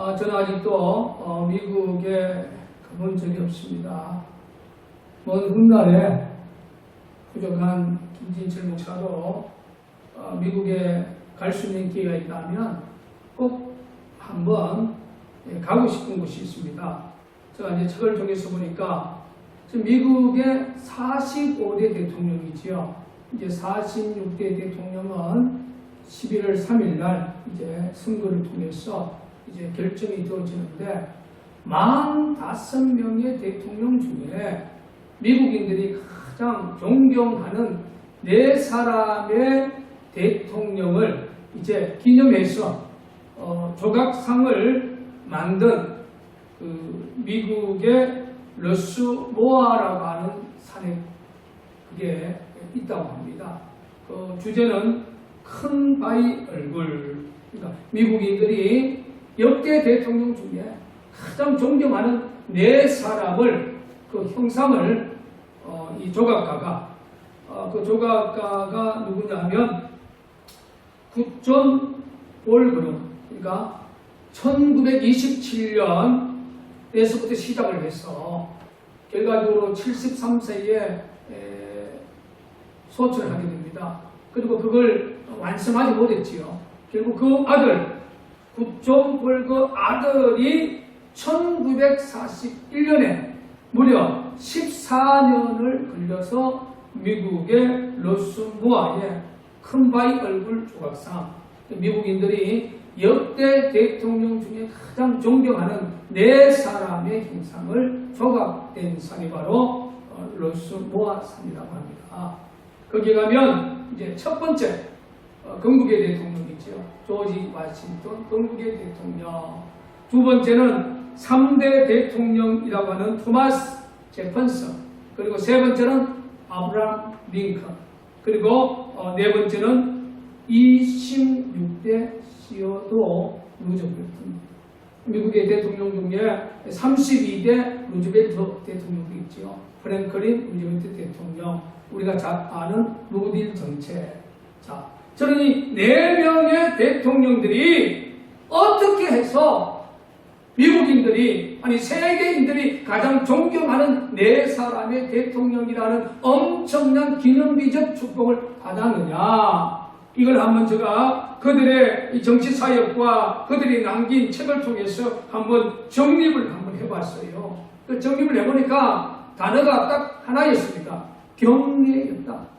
아, 저는 아직도 어, 미국에 가본 적이 없습니다. 먼 훗날에 부족한 김진철 목사도 어, 미국에 갈 수 있는 기회가 있다면 꼭 한번 예, 가고 싶은 곳이 있습니다. 제가 이제 책을 통해서 보니까 지금 미국의 45대 대통령이지요. 이제 46대 대통령은 11월 3일 날 이제 선거를 통해서 이제 결정이 되어지는데 만 다섯 명의 대통령 중에 미국인들이 가장 존경하는 네 사람의 대통령을 이제 기념해서 어, 조각상을 만든 그 미국의 러스 모아라고 하는 산에 그게 있다고 합니다. 그 주제는 큰 바위 얼굴. 그러니까 미국인들이 역대 대통령 중에 가장 존경하는 네 사람을 그 형상을 어, 이 조각가가 어, 그 조각가가 누구냐면 굿존 볼그름 그러니까 1927년에서부터 시작을 해서 결과적으로 73세에 소출을 하게 됩니다. 그리고 그걸 완성하지 못했지요. 결국 그 아들 볼그 아들이 1941년에 무려 14년을 걸려서 미국의 로스무아의 큰바위 얼굴 조각상 미국인들이 역대 대통령 중에 가장 존경하는 네 사람의 형상을 조각된 산이 바로 어, 로스무아 산이라고 합니다. 거기 가면 이제 첫 번째 어, 건국의 대통령 이죠. 조지 와싱턴 건국의 대통령. 두 번째는 3대 대통령이라고 하는 토마스 제펀슨. 그리고 세 번째는 아브라함 링컨. 그리고 어, 네 번째는 26대 시어도 루즈벨트. 미국의 대통령 중에 32대 루즈벨트 대통령도 있죠. 프랭클린 루즈벨트 대통령. 우리가 잘 아는 루딜 정책. 자, 저는 이 네 명의 대통령들이 어떻게 해서 미국인들이 아니 세계인들이 가장 존경하는 네 사람의 대통령이라는 엄청난 기념비적 축복을 받았느냐 이걸 한번 제가 그들의 이 정치 사역과 그들이 남긴 책을 통해서 한번 정립을 한번 해봤어요. 그 정립을 해보니까 단어가 딱 하나였습니다. 경례였다.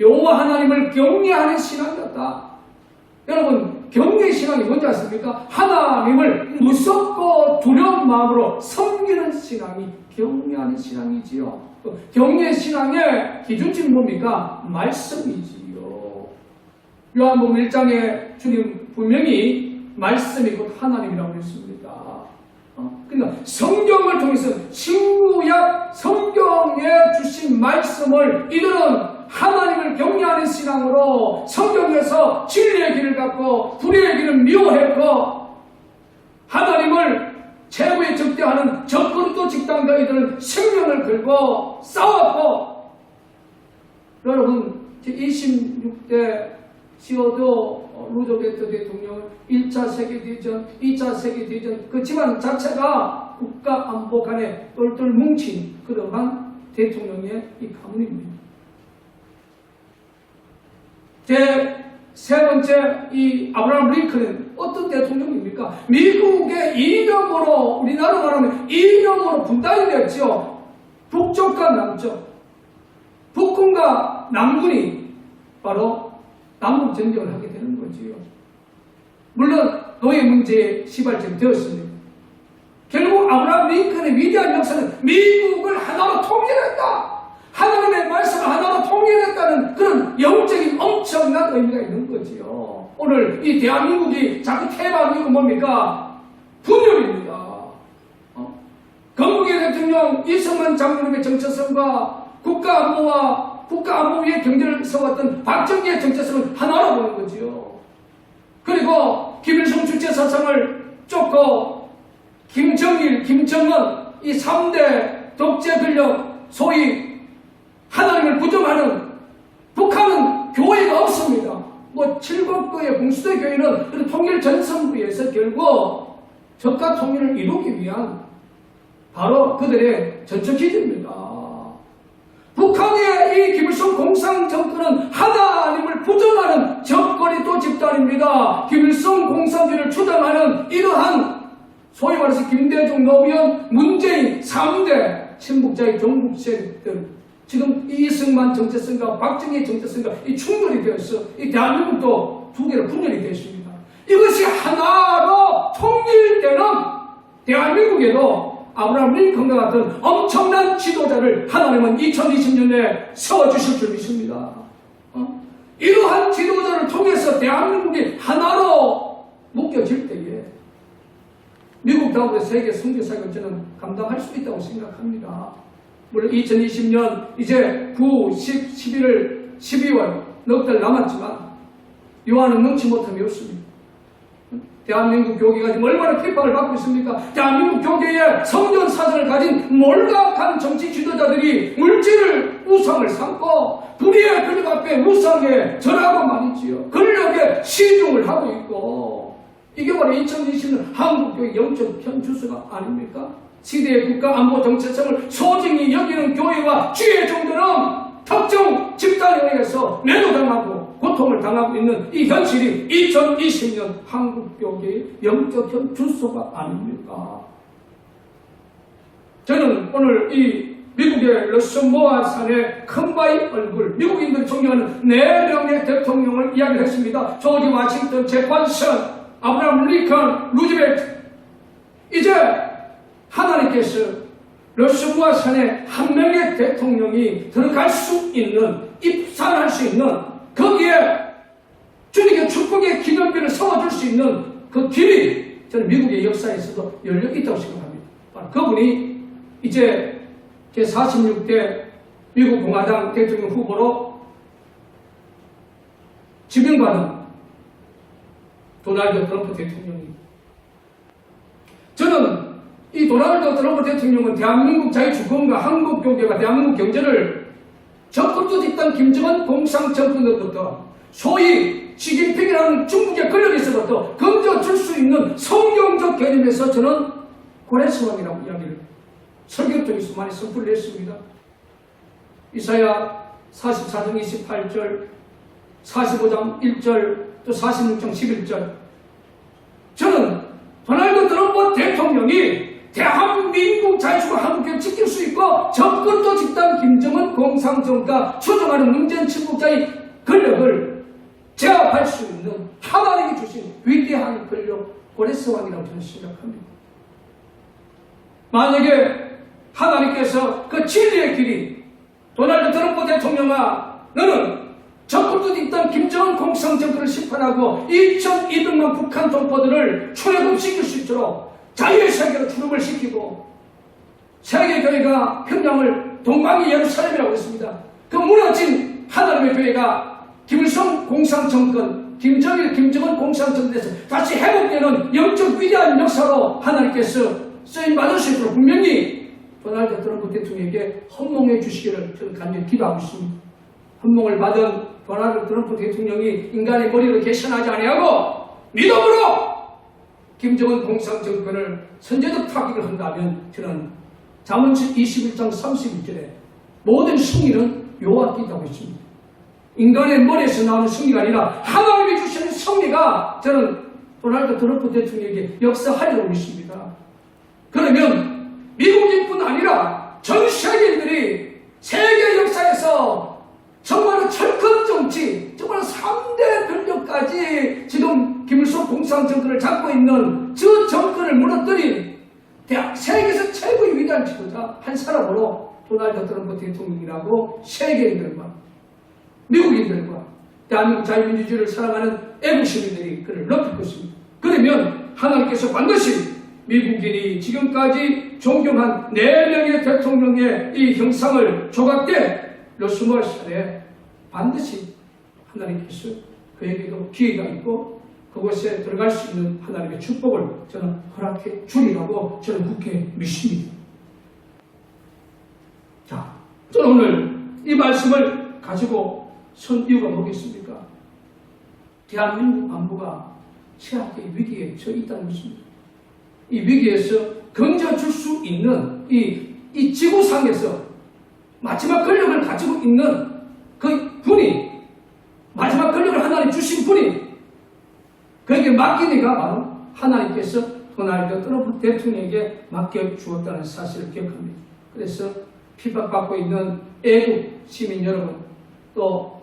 여호와 하나님을 경외하는 신앙이었다. 여러분 경외 신앙이 뭔지 아십니까? 하나님을 무섭고 두려운 마음으로 섬기는 신앙이 경외하는 신앙이지요. 그 경외 신앙의 기준점이 뭡니까? 말씀이지요. 요한복음 1장에 주님 분명히 말씀이 곧 하나님이라고 했습니다. 어? 그러니까 성경을 통해서 신구약 성경에 주신 말씀을 이들은 하나님을 경외하는 신앙으로 성경에서 진리의 길을 갖고 불의의 길을 미워했고 하나님을 최고의 적대하는 적그리스도 집단과 이들은 생명을 걸고 싸웠고 여러분 제26대 시어도 루조베트 대통령은 1차 세계대전, 2차 세계대전 그 집안 자체가 국가 안보 간에 똘똘 뭉친 그러한 대통령의 이 가문입니다. 제 세 번째 이 아브라함 링컨은 어떤 대통령입니까? 미국의 이념으로 우리나라 말하면 이념으로 분단이 되었죠. 북쪽과 남쪽, 북군과 남군이 바로 남북 전쟁을 하게 되는 거지요. 물론 노예 문제에 시발점이 되었습니다. 결국 아브라함 링컨의 위대한 역사는 미국을 하나로 통일했다. 하나님의 말씀을 하나로 통일했다는 엄청난 의미가 있는 거지요. 오늘 이 대한민국이 자꾸 건 뭡니까? 분열입니다. 어? 건국의 대통령 이승만 장군의 정체성과 국가안보와 국가안보 위에 경제를 세웠던 박정희의 정체성을 하나로 보는 거지요. 그리고 김일성 주체 사상을 쫓고 김정일, 김정은 이 3대 독재 권력 소위 하나님을 부정하는 북한은 교회가 없습니다. 뭐 칠곡교회, 공수대 교회는 통일 전선부에서 결국 적가 통일을 이루기 위한 바로 그들의 전적 기준입니다. 북한의 이 김일성 공산 정권은 하나님을 부정하는 적거리 또 집단입니다. 김일성 공산주의를 주장하는 이러한 소위 말해서 김대중, 노무현, 문재인 3대 친북자의 종북 세력들 지금 이승만 정체성과 박정희 정체성과 이 충돌이 되어서 이 대한민국도 두 개로 분열이 되었습니다. 이것이 하나로 통일되는 대한민국에도 아브라함 링컨과 같은 엄청난 지도자를 하나님은 2020년에 세워주실 줄 믿습니다. 어? 이러한 지도자를 통해서 대한민국이 하나로 묶여질 때에 미국 다음에 세계 선교사역을 저는 감당할 수 있다고 생각합니다. 물론 2020년 이제 9, 10, 11월, 12월 넉 달 남았지만 요한은 능치 못함이 없습니다. 대한민국 교계가 지금 얼마나 핍박을 받고 있습니까? 대한민국 교계의 성전 사전을 가진 몰각한 정치 지도자들이 물질을 우상을 삼고 불의의 근육 앞에 우상에 절하고 말이지요. 권력에 시중을 하고 있고 이게 바로 2020년 한국교회 영적 편주수가 아닙니까? 시대의 국가 안보 정체성을 소중히 여기는 교회와 주의 종들은 특정 집단에 의해서 매도당하고 고통을 당하고 있는 이 현실이 2020년 한국교계의 영적 현 주소가 아닙니까? 저는 오늘 이 미국의 러스모아 산의 큰바위 얼굴, 미국인들이 존경하는 네 명의 대통령을 이야기했습니다. 조지 와싱턴, 제판선, 아브라함 링컨, 루즈벨트. 이제 하나님께서 러스모아 산에 한 명의 대통령이 들어갈 수 있는, 입산할 수 있는, 거기에 주님의 축복의 기념비를 세워줄 수 있는 그 길이 저는 미국의 역사에서도 열려 있다고 생각합니다. 그분이 이제 제46대 미국 공화당 대통령 후보로 지명받은 도널드 트럼프 대통령입니다. 이 도널드 트럼프 대통령은 대한민국 자유주권과 한국 교계가 대한민국 경제를 적극도 뒷단 김정은 공상 정권으로부터 소위 시진핑이라는 중국의 권력에서부터 건져줄 수 있는 성경적 개념에서 저는 고레스왕이라고 이야기를 설교 쪽에서 많이 선포를 했습니다. 이사야 44장 28절, 45장 1절, 또 46장 11절. 저는 도널드 트럼프 대통령이 대한민국 자유주의 한국을 지킬 수 있고 접근도 집단 김정은 공상정가 추종하는 문재인 친국자의 권력을 제압할 수 있는 하나님이 주신 위대한 권력 고레스왕이라고 저는 생각합니다. 만약에 하나님께서 그 진리의 길이 도널드 트럼프 대통령아 너는 적극도 있던 김정은 공상정권을 심판하고 2,200만 북한 동포들을 출애굽시킬 수 있도록 자유의 세계로 출입을 시키고 세계 교회가 평양을 동방의 예루살렘이라고 했습니다. 그 무너진 하나님의 교회가 김일성 공상정권, 김정일, 김정은 공상정권에서 다시 회복되는 영적 위대한 역사로 하나님께서 쓰임 받을 수 있도록 분명히 도널드 트럼프 대통령에게 헌몽해 주시기를 저는 간절히 기도하고 있습니다. 헌몽을 받은 도널드 트럼프 대통령이 인간의 머리를 개선하지 아니하고 믿음으로 김정은 공상정권을 선제적 타격을 한다면 저는 자문서 21장 31절에 모든 승리는 여호와께 있다고 했습니다. 인간의 머리에서 나오는 승리가 아니라 하나님이 주시는 승리가 저는 도널드 트럼프 대통령에게 역사하리라고 믿습니다. 그러면 미국인뿐 아니라 전 세계인들이 세계 역사에서 정말 철큰 정치, 정말 3대 권력까지 지금 김일성 공산정권을 잡고 있는 저 정권을 무너뜨린 대학 세계에서 최고의 위대한 지도자 한 사람으로 도널드 트럼프 대통령이라고 세계인들과 미국인들과 대한민국 자유민주주의를 사랑하는 애국 시민들이 그를 높일 것입니다. 그러면 하나님께서 반드시 미국인이 지금까지 존경한 네 명의 대통령의 이 형상을 조각된 러스멀 살에 반드시 하나님께서 그에게도 기회가 있고 그곳에 들어갈 수 있는 하나님의 축복을 저는 허락해 주리라고 저는 굳게 믿습니다. 자, 저는 오늘 이 말씀을 가지고 선 이유가 뭐겠습니까? 대한민국 안보가 최악의 위기에 처해 있다는 것입니다. 이 위기에서 건져줄 수 있는 이, 이 지구상에서 마지막 권력을 가지고 있는 그 분이 마지막 권력을 하나님 주신 분이 그에게 맡기니까 바로 하나님께서 트럼프 대통령에게 맡겨 주었다는 사실을 기억합니다. 그래서 핍박받고 있는 애국 시민 여러분 또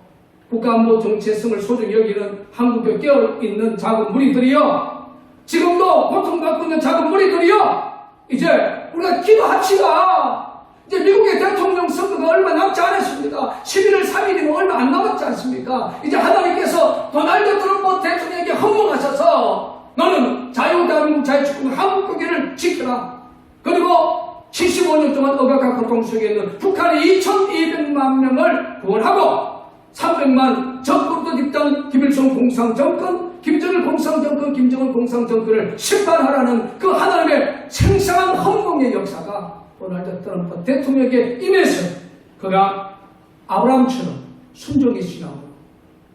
국가안보 정체성을 소중히 여기는 한국에 깨어있는 작은 무리들이여 지금도 고통받고 있는 작은 무리들이여 이제 우리가 기도합시다 이제 미국의 대통령 선거가 얼마 남지 않았습니다 11월 3일이면 얼마 안 남았지 않습니까? 이제 하나님께서 도널드 트럼프 대통령에게 헌금하셔서 너는 자유대한민국 자유축구는 한국국기를 지켜라. 그리고 75년 동안 억압과 고통 속에 있는 북한의 2,200만 명을 구원하고 300만 적국도 뒷단 김일성 공상정권, 김정일 공상정권, 김정은 공상정권을 심판하라는 그 하나님의 생생한 헌공의 역사가 도널드 트럼프 대통령에게 임해서 그가 아브라함처럼 순종의 신앙으로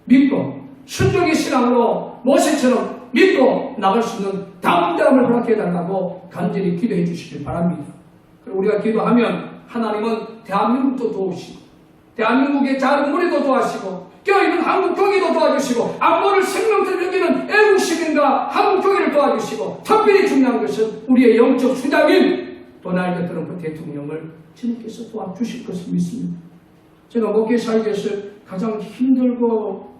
믿고 순종의 신앙으로 모세처럼 믿고 나갈 수 있는 담대함을 허락해 달라고 간절히 기도해 주시길 바랍니다. 우리가 기도하면 하나님은 대한민국도 도우시고 대한민국의 작은 무리도 도와주시고 껴있는 한국 교회도 도와주시고 안보를 생명처럼 여기는 애국 시민과 한국 교회를 도와주시고 특별히 중요한 것은 우리의 영적 수장인 도널드 트럼프 대통령을 주님께서 도와주실 것을 믿습니다. 제가 목회 살기에서 가장 힘들고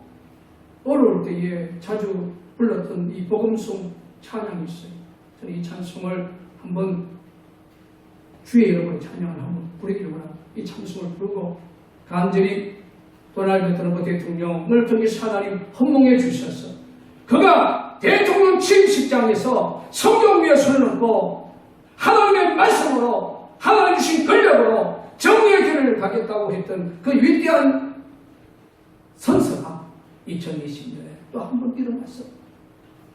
어려울 때에 자주 불렀던 이 복음송 찬양이 있어요. 저는 이 찬송을 한번 주의 이름으로 찬양을 한번 부르기를 원합니다. 이 찬송을 부르고 간절히 도널드 트럼프 대통령을 통해서 하나님 헌몽해 주셔서 그가 대통령 취임식장에서 성경 위에 손을 얹고 하나님의 말씀으로 하나님 주신 권력으로 정의의 길을 가겠다고 했던 그 위대한 선서가 2020년에 또 한 번 일어났어.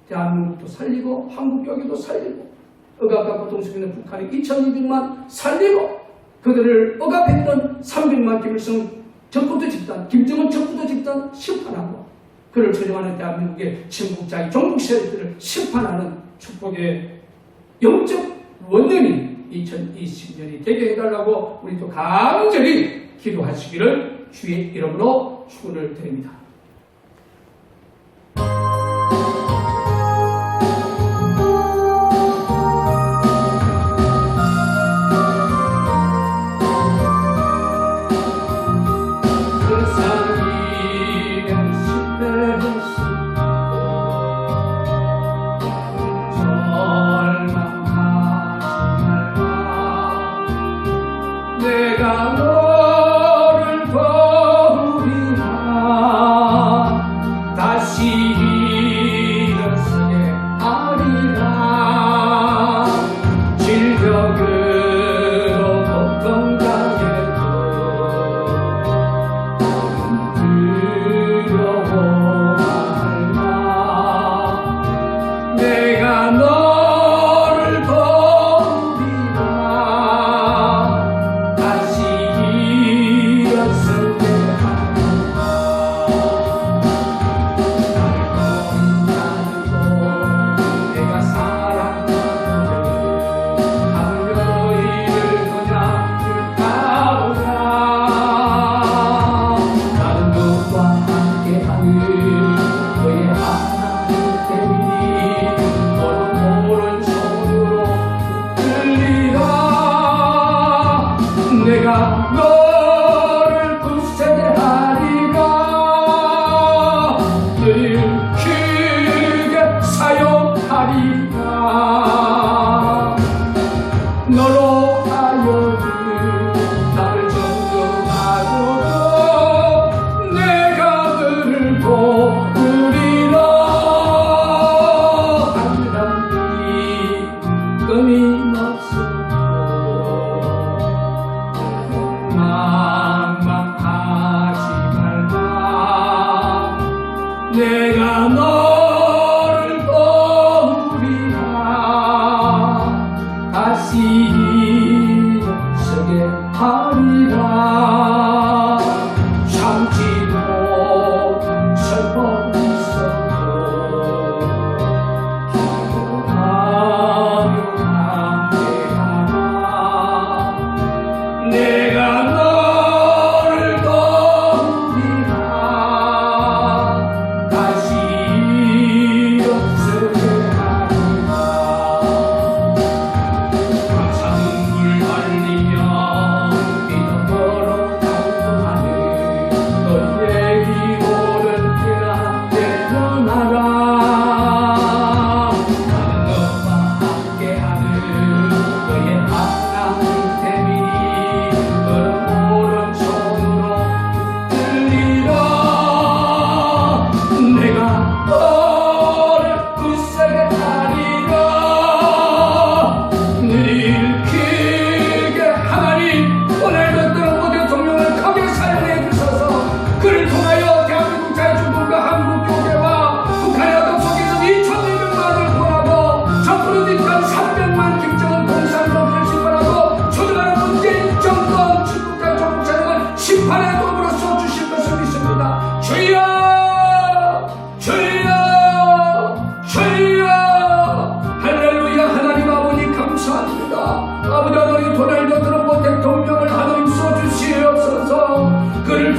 대한민국도 살리고 한국 교회도 살리고 억압과 고통 속에 있는 북한의 2,200만 살리고 그들을 억압했던 300만 김일성 적부도 집단, 김정은 적부도 집단 심판하고 그를 조정하는 대한민국의 친국자의 종북 세력들을 심판하는 축복의 영적 원년이 2020년이 되게 해달라고 우리 또 간절히 기도하시기를 주의 이름으로 축원을 드립니다. going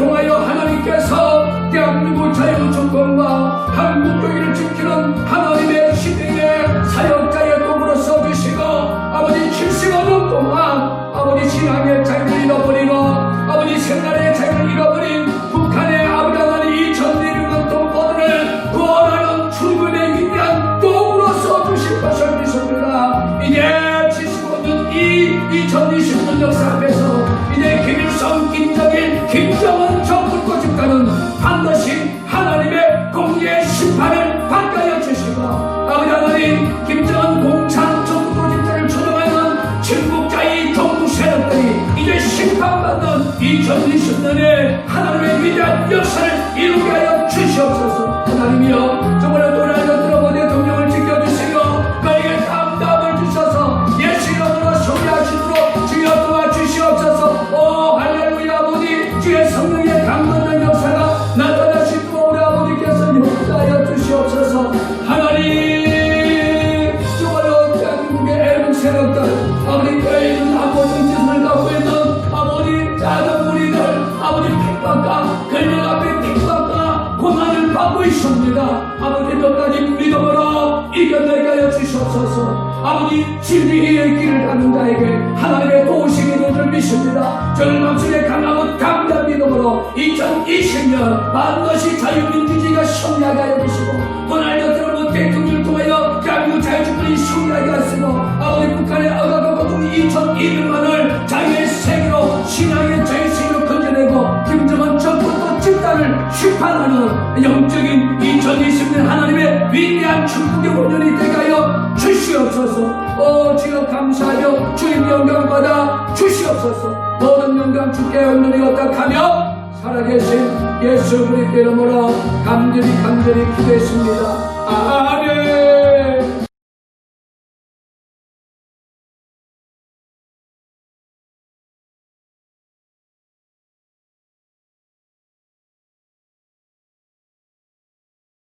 como ellos 믿습니다. 절망순에 강하고 강단 믿음으로 2020년 반드시 자유민주주의가 승리하게 하여 주시고 도널드 트럼프 대통령을 통하여 대한민국 자유주권이 승리하게 하시고 아버지 북한의 억압과 고통 2021년을 자유의 세계로 신앙의 자유 세계로 건져내고 김정은 정권과 집단을 심판하는 영적인 2020년 하나님의 위대한 축복의 원년이 되게 주시옵소서. 오 주여 감사하여 주님 영광 받아 주시옵소서. 모든 영광 주께 온전히 어떡하며 살아계신 예수 그리스도 이름으로 간절히 간절히 기도했습니다. 아멘